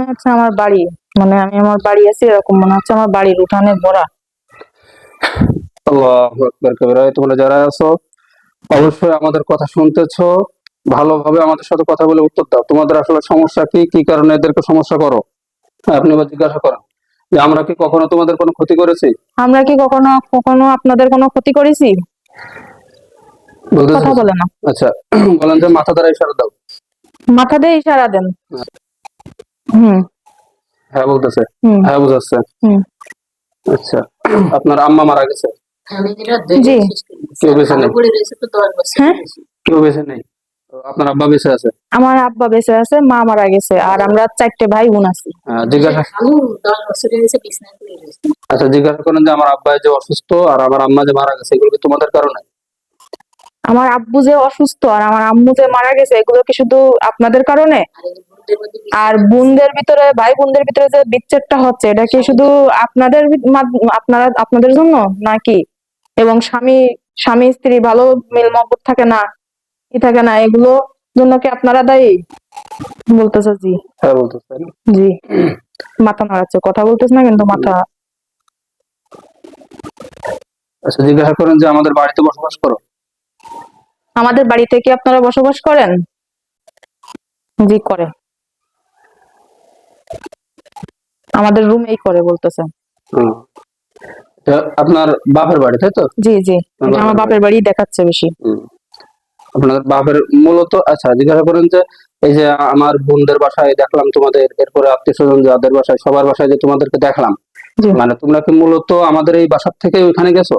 মনে হচ্ছে আমার বাড়ি। মানে আমি আমার বাড়ি আছি এরকম মনে হচ্ছে আমার বাড়ির উঠানে ভরা। আল্লাহু আকবার কবিরা। তোমরা যারা আছো অবশ্যই আমাদের কথা শুনতেছো। ভালোভাবে আমাদের সাথে কথা বলে উত্তর দাও। তোমাদের আসলে সমস্যা কি? কি কারণে এদেরকে সমস্যা করো? হ্যাঁ, আপনি এবার জিজ্ঞাসা করেন যে আমরা কি কখনো তোমাদের কোনো ক্ষতি করেছি? আমরা কি কখনো কখনো আপনাদের কোনো ক্ষতি করেছি? কথা বলে না। আচ্ছা বলেন যে মাথা দ্বারা ইশারা দাও। মাথা দিয়ে ইশারা দেন। হুম হ্যাঁ বলতেছে। হ্যাঁ বুঝাচ্ছে। আচ্ছা আপনার আম্মা মারা গেছে? দিয়েছি। কেউ বেঁচে নেই? হ্যাঁ? কেউ বেঁচে নেই? আপনার আব্বা বেঁচে আছে? আমার আব্বা বেঁচে আছে মা মারা গেছে আর আমরা চারটে ভাই বোন আছি। হ্যাঁ, জিজ্ঞাসা। আচ্ছা জিজ্ঞাসা করেন যে আমার আব্বা যে অসুস্থ আর আমার আম্মা যে মারা গেছে এগুলো কি তোমাদের কারণে? আমার আব্বু যে অসুস্থ আর আমার আম্মু যে মারা গেছে এগুলো কি শুধু আপনাদের কারণে? আর বোনদের ভিতরে ভাই বোনদের ভিতরে যে বিচ্ছেদটা হচ্ছে এটা কি শুধু আপনাদের আপনারা আপনাদের জন্য নাকি? এবং স্বামী স্বামী স্ত্রী ভালো মিল মহব্বত থাকে না? কি থাকে না? এগুলো জন্য কি আপনারা দায়ী? বলতেছে জি। হ্যাঁ বলতেছে। জি। মাথা নাড়াচ্ছে কথা বলতেছে না কিন্তু মাথা। আচ্ছা জিজ্ঞাসা করেন যে আমাদের বাড়িতে বসবাস করো। আমাদের বাড়িতে কি আপনারা বসবাস করেন? জি করে। আমাদের রুমেই করে বলতেছে। আপনার বাপের বাড়ি তাই তো? জি জি। আমার বাপের বাড়ি দেখাচ্ছে বেশি। হুম। আপনাদের বাপের মূলত আচ্ছা জিজ্ঞাসা করেন যে এই যে আমার বোনদের বাসায় দেখলাম তোমাদের এরপরে আত্মীয় স্বজন যাদের বাসায় সবার বাসায় যে তোমাদেরকে দেখলাম মানে তোমরা কি মূলত আমাদের এই বাসার থেকে ওইখানে গেছো?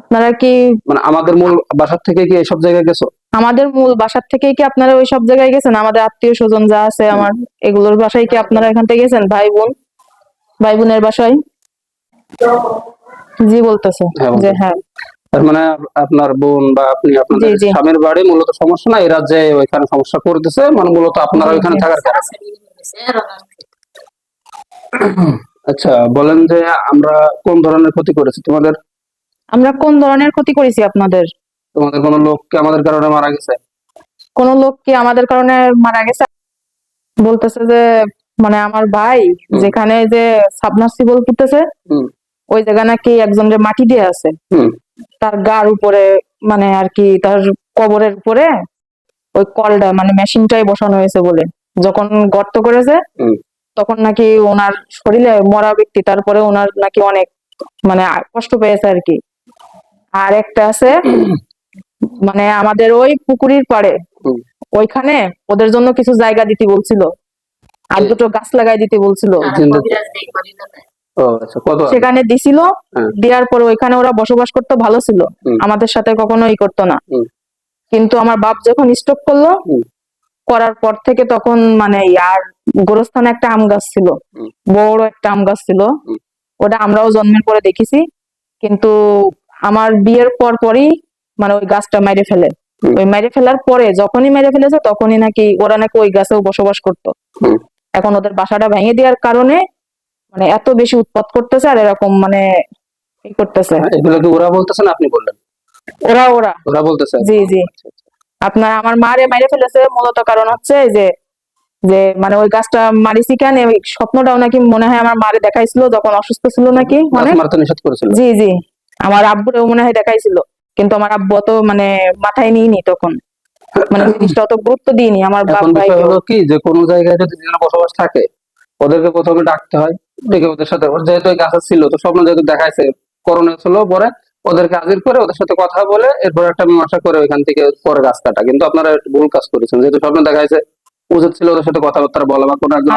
আপনারা কি মানে আমাদের মূল বাসার থেকে কি এইসব জায়গায় গেছো? আমাদের মূল বাসার থেকেই কি আপনারা ওই সব জায়গায় গেছেন? আমাদের আত্মীয় স্বজন যা আছে আমার এগুলোর বাসায় কি আপনারা এখান থেকে গেছেন? ভাই বোন? ভাই বোনের বাসায়? জি বলতেছে যে হ্যাঁ। তার মানে আপনার বোন বা আপনি আপনাদের। স্বামীর বাড়ি মূলত সমস্যা না? এই রাজ্যে ওইখানে সমস্যা করতেছে মানে মূলত আপনারা ওইখানে থাকার আচ্ছা বলেন যে আমরা কোন ধরনের ক্ষতি করেছি তোমাদের? আমরা কোন ধরনের ক্ষতি করেছি আপনাদের? তোমাদের কোনো লোককে আমাদের কারণে মারা গেছে? কোন লোক কি আমাদের কারণে মারা গেছে? বলতেছে যে মানে আমার ভাই যেখানে যে সাবমার্সিবল করতেছে ওই জায়গা নাকি একজন যে মাটি দিয়ে আছে তার গার উপরে মানে আর কি তার কবরের উপরে ওই কলটা মানে মেশিনটাই বসানো হয়েছে বলে। যখন গর্ত করেছে। তখন নাকি ওনার শরীরে মরা ব্যক্তি তারপরে ওনার নাকি অনেক মানে কষ্ট পেয়েছে আর কি। আর একটা আছে মানে আমাদের ওই পুকুরির পাড়ে ওইখানে ওদের জন্য কিছু জায়গা দিতে বলছিল। আর দুটো গাছ লাগাই দিতে বলছিল। ও আচ্ছা সেখানে দিছিল হ্যাঁ। দেওয়ার পরে ওইখানে ওরা বসবাস করতে ভালো ছিল। আমাদের সাথে কখনো ই করতো না। কিন্তু আমার বাপ যখন স্টক করল করার পর থেকে তখন মানে আর গোরস্থানে একটা আম গাছ ছিল। বড় একটা আম গাছ ছিল। ওটা আমরাও জন্মের পরে দেখেছি। কিন্তু আমার বিয়ের পর পরই মানে ওই গাছটা মেরে ফেলে। ওই মেরে ফেলার পরে যখনই মেরে ফেলেছে তখনই নাকি ওরা নাকি ওই গাছেও বসবাস করতো। এখন ওদের বাসাটা ভেঙে দেওয়ার কারণে মানে এত বেশি উৎপাত করতেছে আর এরকম মানে করতেছে। এগুলো কি ওরা বলতেছে না আপনি বললেন? ওরা ওরা। ওরা বলতেছে? জি জি। আপনার আমার মারে মেরে ফেলেছে মূলত কারণ হচ্ছে যে যে মানে ওই গাছটা মারিছি কেন? ওই স্বপ্নটাও নাকি মনে হয় আমার মারে দেখাইছিল যখন অসুস্থ ছিল নাকি গাছ অনেক। মারতে নিষেধ করেছিল। জি জি। আমার আব্বুরেও মনে হয় দেখাইছিল। কিন্তু আমার আব্বু অত মানে মাথায় নিইনি তখন। মানে জিনিসটা অত গুরুত্ব দিইনি আমার বিষয় হলো কি যে কোনো জায়গায় যদি যেন বসবাস থাকে ওদেরকে প্রথমে ডাকতে হয় ডেকে ওদের সাথে। যেহেতু ওই গাছের ছিল তো স্বপ্ন যেহেতু দেখাইছে করোনা ছিল পরে ওদেরকে হাজির করে ওদের সাথে কথা বলে এরপর একটা মীমাংসা করে ওইখান থেকে পরে গাছ কাটা। কিন্তু আপনারা ভুল কাজ করেছেন। যেহেতু স্বপ্ন দেখাইছে উচিত ছিল ওদের সাথে কথাবার্তা বলা বা কোনো একজন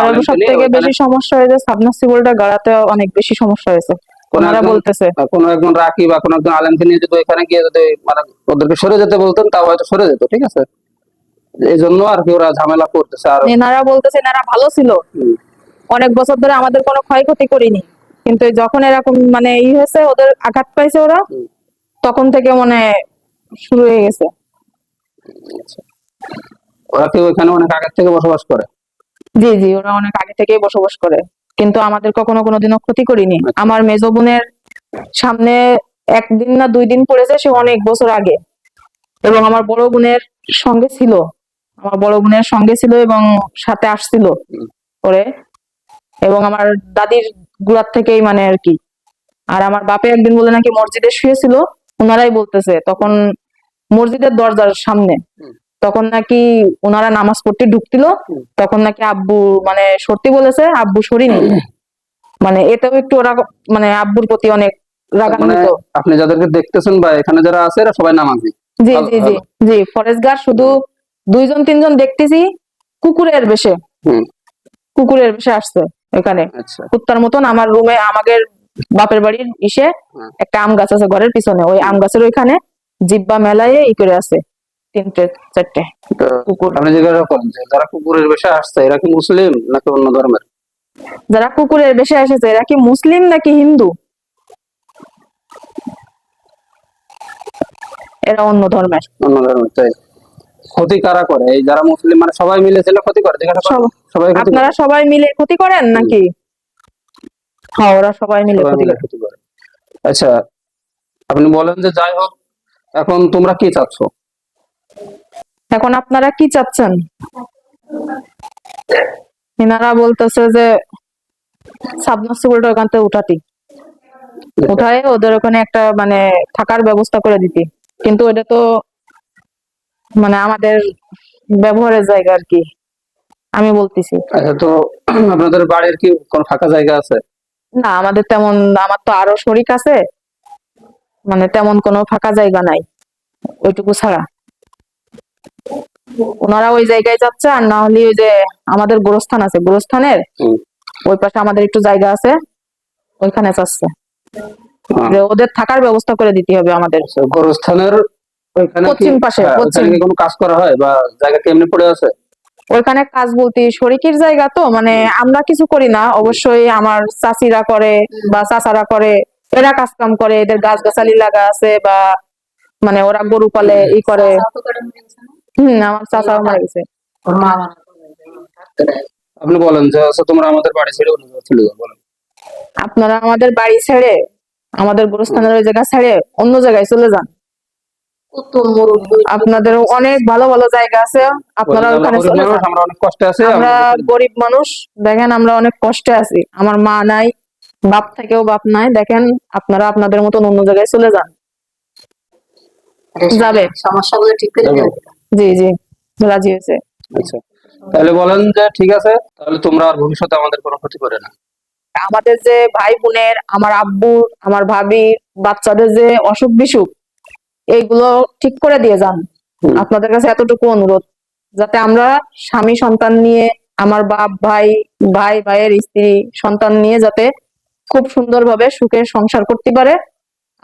বেশি সমস্যা হয়েছে সাবনাসিবলটা গাড়াতে অনেক বেশি সমস্যা হয়েছে। ওনারা একজন- বলতেছে। কোনো একজন রাখি বা কোনো একজন আলেমকে নিয়ে যদি ওইখানে গিয়ে যদি মানে ওদেরকে সরে যেতে বলতেন তাও হয়তো সরে যেত ঠিক আছে? এই জন্য আর কি ওরা ঝামেলা করতেছে আর এনারা বলতেছে এনারা ভালো ছিল। অনেক বছর ধরে আমাদের কোনো ক্ষয়ক্ষতি করিনি। কিন্তু যখন এরকম মানে ই হয়েছে ওদের আঘাত পাইছে ওরা তখন থেকে মানে শুরু হয়ে গেছে। ওরা কি ওইখানে অনেক আগের থেকে বসবাস করে? জি জি ওরা অনেক আগে থেকেই বসবাস করে। কিন্তু আমাদের কখনো কোনোদিনও ক্ষতি করিনি। আমার মেজ বোনের সামনে একদিন না দুই দিন পড়েছে, সে অনেক বছর আগে এবং আমার বড় বোনের সঙ্গে ছিল আমার বড় বোনের সঙ্গে ছিল এবং সাথে আসছিল। করে এবং আমার দাদির গুড়ার থেকেই মানে আর কি আর আমার বাপে একদিন বলে নাকি মসজিদে শুয়েছিল ওনারাই বলতেছে, তখন মসজিদের দরজার সামনে। তখন নাকি ওনারা নামাজ পড়তে ঢুকছিল তখন নাকি আব্বু মানে সত্যি বলেছে আব্বু সরিনি মানে এতেও একটু ওরা মানে আব্বুর প্রতি অনেক মানে আপনি যাদেরকে দেখতেছেন বা এখানে যারা আছে এরা সবাই নামাজি। জি জি জি জি ফরেস্ট গার্ড শুধু দুইজন তিনজন দেখতেছি কুকুরের বেশে। কুকুরের বেশে আসছে এখানে। আচ্ছা। কুত্তার মতন আমার রুমে আমাদের বাপের বাড়ির ইসে একটা আম গাছ আছে ঘরের পিছনে। ওই আম গাছের ওইখানে জিব্বা মেলায় ই করে আছে। তিনটে চারটে কুকুর। আপনি জিজ্ঞাসা করেন যারা কুকুরের বেশে আসছে এরা কি মুসলিম নাকি অন্য ধর্মের? যারা কুকুরের বেশে এসেছে এরা কি মুসলিম নাকি হিন্দু? এরা অন্য ধর্মের। অন্য ধর্মের তাই। ক্ষতি কারা করে? এই যারা মুসলিম মানে সবাই মিলে ছিল ক্ষতি করে? জিজ্ঞাসা সবাই আপনারা সবাই মিলে ক্ষতি করেন নাকি? হ্যাঁ ওরা সবাই মিলে ক্ষতি করে। আচ্ছা আপনি বলেন যে যাই হোক এখন তোমরা কি চাচ্ছ? এখন আপনারা কি চাচ্ছেন? এনারা বলতেছে যে সাবমার্সিবলটা ওখান থেকে উঠাতি। উঠায় ওদের ওখানে একটা মানে থাকার ব্যবস্থা করে দিতি। কিন্তু এটা তো মানে আমাদের ব্যবহারের জায়গা আর কি। আমি বলতেছি। আচ্ছা তো আপনাদের বাড়ির কি কোন ফাঁকা জায়গা আছে? না আমাদের তেমন আমার তো আরও শরিক আছে। মানে তেমন কোনো ফাঁকা জায়গা নাই। ওইটুকু ছাড়া। ওনারা ওই জায়গায় যাচ্ছে আর না হলে ওই যে আমাদের গোরস্থান আছে গোরস্থানের ওই পাশে আমাদের একটু জায়গা আছে ওইখানে চাচ্ছে হ্যাঁ। যে ওদের থাকার ব্যবস্থা করে দিতে হবে আমাদের। আচ্ছা, গোরস্থানের ওইখানে পশ্চিম পাশে, হ্যাঁ, পশ্চিম। কোনো কাজ করা হয়? বা জায়গা কি পড়ে আছে? ওইখানে কাজ বলতে শরিকের জায়গা তো মানে আমরা কিছু করি না। অবশ্যই আমার চাচিরা করে বা চাচারা করে এরা কাজ কাম করে এদের গাছ গাছালি লাগা আছে বা মানে ওরা গরু পালে ই করে। হম আমার চাচাও মারা গেছে। ওর মা। আপনি বলেন যে আচ্ছা, তোমরা আমাদের বাড়ি ছেড়ে অন্য জায়গায় চলে যাও বলেন। আপনারা আমাদের বাড়ি ছেড়ে আমাদের গোরস্থানের ওই জায়গা ছেড়ে অন্য জায়গায় চলে যান। আপনাদের অনেক ভালো ভালো জায়গা আছে। আপনারা ওখানে আমরা চলে গরিব যান। মানুষ, আমরা অনেক কষ্টে আছি আমরা গরিব মানুষ দেখেন আমরা অনেক কষ্টে আছি। আমার মা নাই বাপ থেকেও বাপ নাই দেখেন আপনারা আপনাদের মতন অন্য জায়গায় চলে যান। যাবে। সমস্যাগুলো ঠিক করে জি জি রাজি হয়েছে। আচ্ছা তাহলে বলেন যে ঠিক আছে তাহলে তোমরা আর ভবিষ্যতে আমাদের কোনো ক্ষতি করে না। আমাদের যে ভাই বোনের আমার আমার বাচ্চাদের যে অসুখ বিসুখ এইগুলো ঠিক করে দিয়ে যান। আপনাদের কাছে এতটুকু অনুরোধ যাতে আমরা স্বামী সন্তান নিয়ে আমার বাপ ভাই ভাই ভাইয়ের স্ত্রী সন্তান নিয়ে যাতে খুব সুন্দরভাবে সুখে সংসার করতে পারে।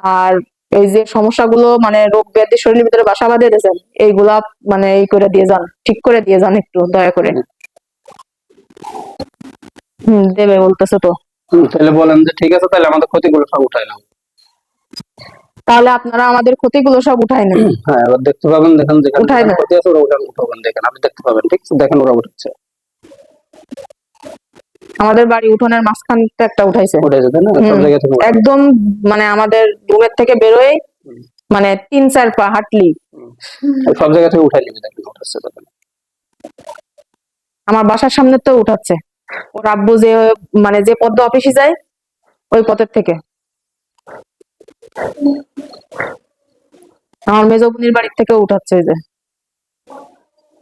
আর এই যে সমস্যাগুলো মানে রোগ ব্যাধি শরীরের ভিতরে বাসা বাঁধে দিয়েছেন এইগুলা মানে এই করে দিয়ে যান ঠিক করে দিয়ে যান একটু দয়া করে। হম দেবে বলতেছে তো। তাহলে বলেন যে ঠিক আছে তাহলে আমাদের ক্ষতিগুলো সব উঠাই নাও। তাহলে আপনারা আমাদের ক্ষতিগুলো সব উঠায় নেন। হ্যাঁ এবার দেখতে পাবেন দেখেন যেখানে উঠাই ক্ষতি আছে ওরা উঠাবেন দেখেন আপনি দেখতে পাবেন ঠিক আছে? দেখেন ওরা উঠাচ্ছে। আমাদের বাড়ি উঠোনের মাঝখানটা একটা উঠাইছে। একদম মানে আমাদের রুমের থেকে বেরোয় মানে তিন চার পা হাঁটলি। সব জায়গা থেকে উঠাই আমার বাসার সামনে তো উঠাচ্ছে। ওর আব্বু যে মানে যে পদ্ম অফিসে যায় ওই পথের থেকে। আমার মেজো বোনের বাড়ির থেকে উঠাচ্ছে যে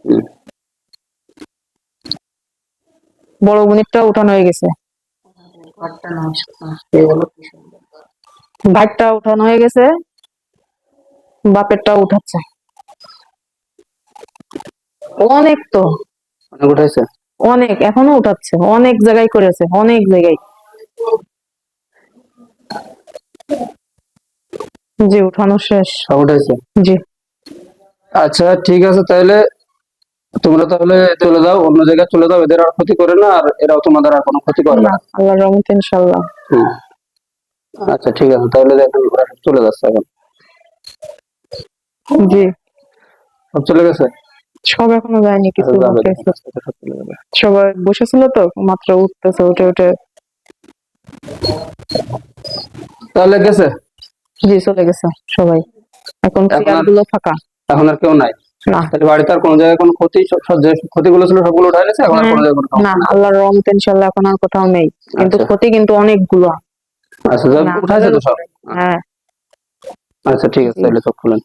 হুম। বড় বোনেরটা উঠানো হয়ে গেছে। ভাইটা উঠানো হয়ে গেছে। বাপেরটাও উঠাচ্ছে। অনেক তো। অনেক উঠাইছে? অনেক এখনও উঠাচ্ছে। অনেক জায়গায় করেছে অনেক জায়গায়। জি উঠানো শেষ। উঠাইছে? জি। আচ্ছা ঠিক আছে তাহলে তোমরা তাহলে চলে যাও অন্য জায়গায় চলে যাও এদের আর ক্ষতি করে না আর এরাও তোমাদের আর কোনো ক্ষতি করে না। আল্লাহর রহমতে ইনশাল্লাহ হুম। আচ্ছা ঠিক আছে তাহলে দেখেন ওরা চলে যাচ্ছে এখন। জি। সব চলে গেছে? সব এখনও যায়নি কিছু আচ্ছা, চলে যাবে। সবাই বসেছিল তো মাত্র উঠতেছে উঠে উঠে। তাহলে গেছে? জি চলে গেছে সবাই। এখন এখন চেয়ারগুলো ফাঁকা। এখন আর কেউ নাই? না। তাহলে বাড়িতে আর কোনো জায়গায় কোনো ক্ষতি যে ক্ষতিগুলো ছিল সবগুলো উঠাই গেছে এখন আর কোনো জায়গায় কোনো না আল্লাহর রহমতে ইনশাল্লাহ এখন আর কোথাও নেই। কিন্তু আচ্ছা। ক্ষতি কিন্তু অনেকগুলো। আচ্ছা উঠাইছে তো সব? হ্যাঁ। আচ্ছা ঠিক আছে তাহলে সব খুলেন।